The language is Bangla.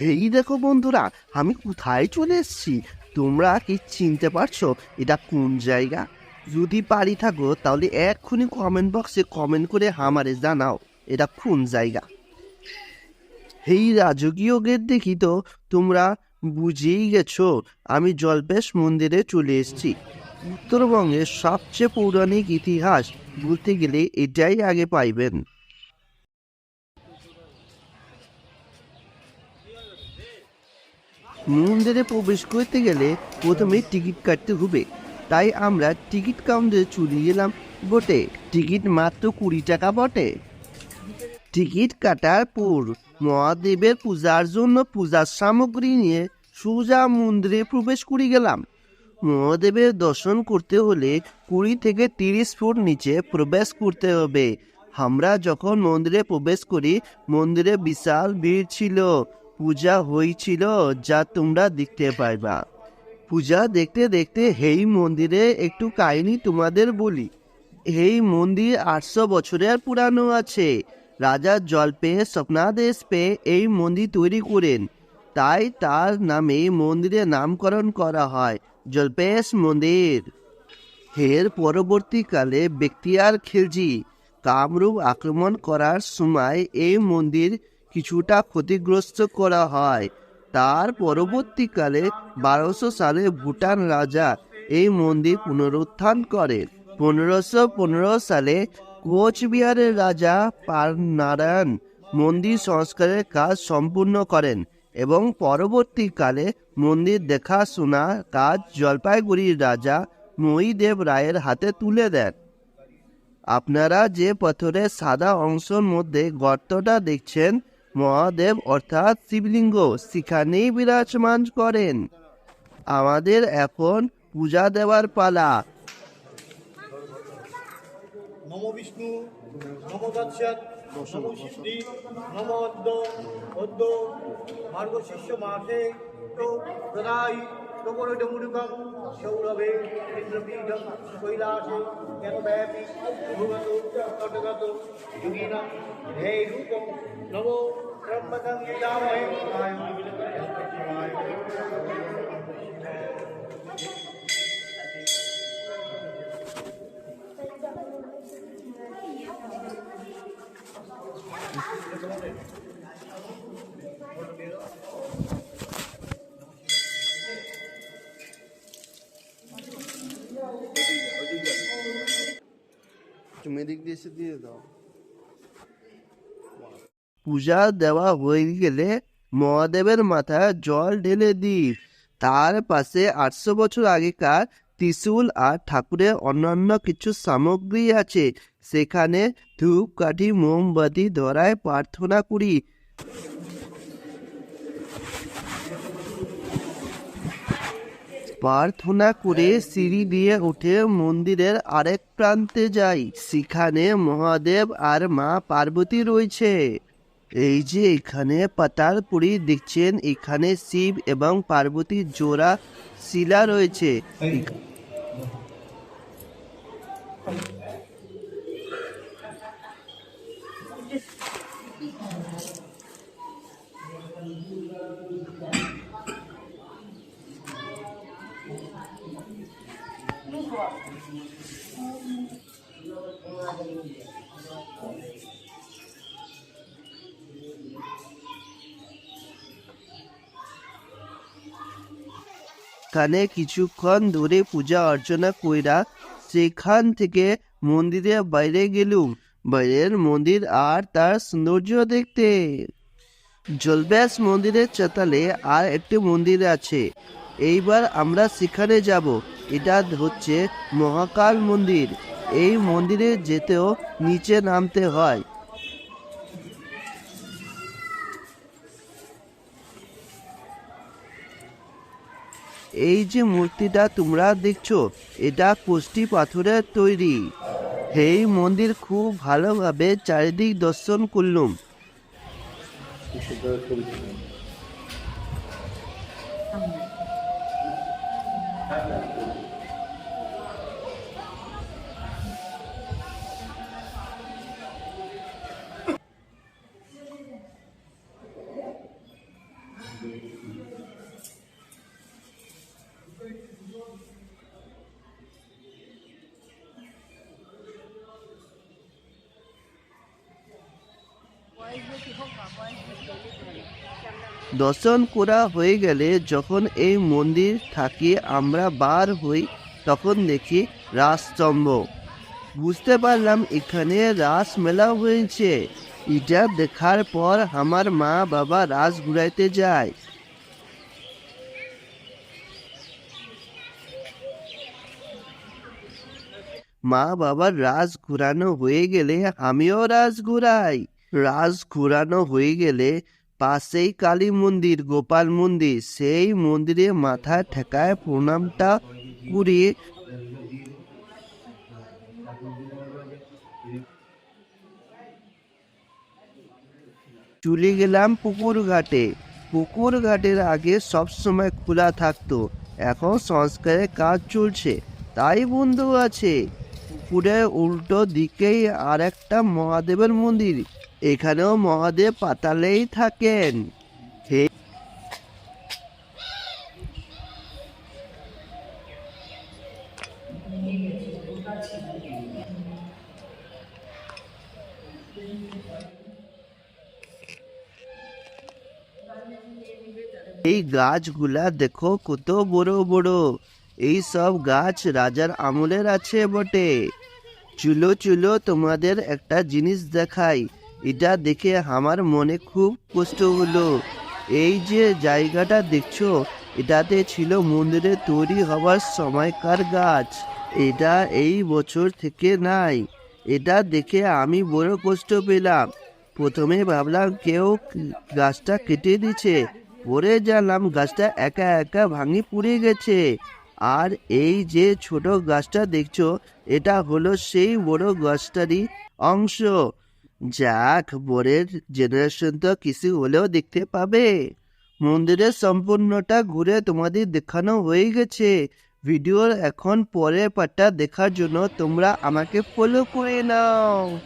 এই দেখো বন্ধুরা, আমি কোথায় চলে এসেছি? তোমরা কি চিনতে পারছ এটা কোন জায়গা? যদি পারি থাকো, তাহলে এক্ষুনি কমেন্ট বক্সে কমেন্ট করে আমারে জানাও এটা কোন জায়গা। এই রাজকীয় গেট দেখি তো, তোমরা বুঝেই গেছো, আমি জলপেশ মন্দিরে চলে এসেছি। উত্তরবঙ্গের সবচেয়ে পৌরাণিক ইতিহাস বলতে গেলে এটাই আগে পাইবেন। মন্দিরে প্রবেশ করতে গেলে প্রথমে টিকিট কাটতে হবে। তাই আমরা টিকিট কাউন্টারে চলে গেলাম বটে। টিকিট মাত্র কুড়ি টাকা বটে। টিকিট কাটার পর মহাদেবের পূজার জন্য পূজার সামগ্রী নিয়ে সোজা মন্দিরে প্রবেশ করে গেলাম। মহাদেবের দর্শন করতে হলে কুড়ি থেকে তিরিশ ফুট নিচে প্রবেশ করতে হবে। আমরা যখন মন্দিরে প্রবেশ করি, মন্দিরে বিশাল ভিড় ছিল। পূজা হয়েছিল যা তোমরা দেখতে পাইবা। পূজা দেখতে দেখতে এই মন্দিরে একটু কাহিনী তোমাদের বলি। এই মন্দির আটশো বছরের পুরানো আছে। রাজা জল পেয়ে স্বপ্নাদেশ পেয়ে এই মন্দির তৈরি করেন। তাই তার নামে মন্দিরের নামকরণ করা হয়, জলপেশ মন্দির। এর পরবর্তীকালে বেক্তিয়ার খিলজি কামরূপ আক্রমণ করার সময় এই মন্দির কিছুটা ক্ষতিগ্রস্ত করা হয়। তার পরবর্তীকালে বারোশো সালে ভুটান রাজা এই মন্দির পুনরুত্থান করেন। পনেরোশো পনেরো সালে কোচবিহারের রাজা পারনারায়ণ মন্দির সংস্কারের কাজ সম্পূর্ণ করেন এবং পরবর্তীকালে মন্দির দেখাশোনা কাজ জলপাইগুড়ির রাজা মহিদেব রায়ের হাতে তুলে দেন। আপনারা যে পাথরের সাদা অংশের মধ্যে গর্তটা দেখছেন মহাদেব অর্থাৎ শিবলিঙ্গ সেখানেই বিরাজমান করেন। আমাদের এখন পূজা দেওয়ার পালা। বিষ্ণু কৈলাসে নম ত্রম্বকং যজামহে তুমি এদিক দিয়ে এসে দিয়ে দাও পূজা দেওয়া হয়ে গেলে মহাদেবের মাথায় জল ঢেলে দিই। তার পাশে আটশো বছর আগেকার ত্রিশূল আর ঠাকুরের অন্যান্য কিছু সামগ্রী আছে। সেখানে ধূপকাঠি মোমবাতি ধরায় প্রার্থনা করি। প্রার্থনা করে সিঁড়ি দিয়ে উঠে মন্দিরের আরেক প্রান্তে যাই। সেখানে মহাদেব আর মা পার্বতী রয়েছে। এই যে এখানে পাতালপুরি দেখছেন এখানে শিব এবং পার্বতীর জোড়া শিলা রয়েছে। এখানে কিছুক্ষণ ধরে পূজা অর্চনা কইরা সেখান থেকে মন্দিরের বাইরে গেলুম। বাইরের মন্দির আর তার সৌন্দর্য দেখতে। জলব্যাস মন্দিরের চাতালে আর একটি মন্দির আছে। এইবার আমরা সেখানে যাব। এটা হচ্ছে মহাকাল মন্দির। এই মন্দিরে যেতেও নিচে নামতে হয়। এই যে মূর্তিটা তোমরা দেখছ, এটা কষ্টি পাথরের তৈরি। এই মন্দির খুব ভালোভাবে চারিদিক দর্শন করলুম। দর্শন করা হয়ে গেলে যখন এই মন্দির থাকি, আমরা বার হই, তখন দেখি রাসস্তম্ভ বুঝতে পারলাম, এখানে রাস মেলা হয়েছে। এটা দেখার পর আমার মা বাবা রাস ঘুরাইতে যায়। মা বাবার রাস ঘুরানো হয়ে গেলে আমিও রাস ঘুরাই। রাস ঘুরানো হয়ে গেলে পাশেই কালী মন্দির, গোপাল মন্দির, সেই মন্দিরে মাথা ঠেকায় প্রণামটা করিয়ে চলে গেলাম পুকুর ঘাটে। পুকুর ঘাটের আগে সব সময় খোলা থাকতো। এখন সংস্কারের কাজ চলছে। তাই বন্ধু আছে, পুকুরের উল্টো দিকেই আর একটা মহাদেবের মন্দির। এখানেও মহাদেব পাতালেই থাকেন। এই গাছগুলা দেখো কত বড় বড়। এই সব গাছ রাজার আমলের আছে বটে। চুলো চুলো তোমাদের একটা জিনিস দেখাই। এটা দেখে আমার মনে খুব কষ্ট হলো। এই যে জায়গাটা দেখছ, এটাতে ছিল মন্দিরে তৈরি হওয়ার সময়কার গাছ। এটা এই বছর থেকে নাই। এটা দেখে আমি বড় কষ্ট পেলাম। প্রথমে ভাবলাম কেউ গাছটা কেটে দিচ্ছে। পরে জানলাম গাছটা একা একা ভাঙি পুড়ে গেছে। আর এই যে ছোট গাছটা দেখছ, এটা হলো সেই বড় গাছটারই অংশ। যাক বরের জেনারেশন তো কিছু হলেও দেখতে পাবে। মন্দিরের সম্পূর্ণটা ঘুরে তোমাদের দেখানো হয়ে গেছে। ভিডিওর এখন পরের পার্টটা দেখার জন্য তোমরা আমাকে ফলো করে নাও।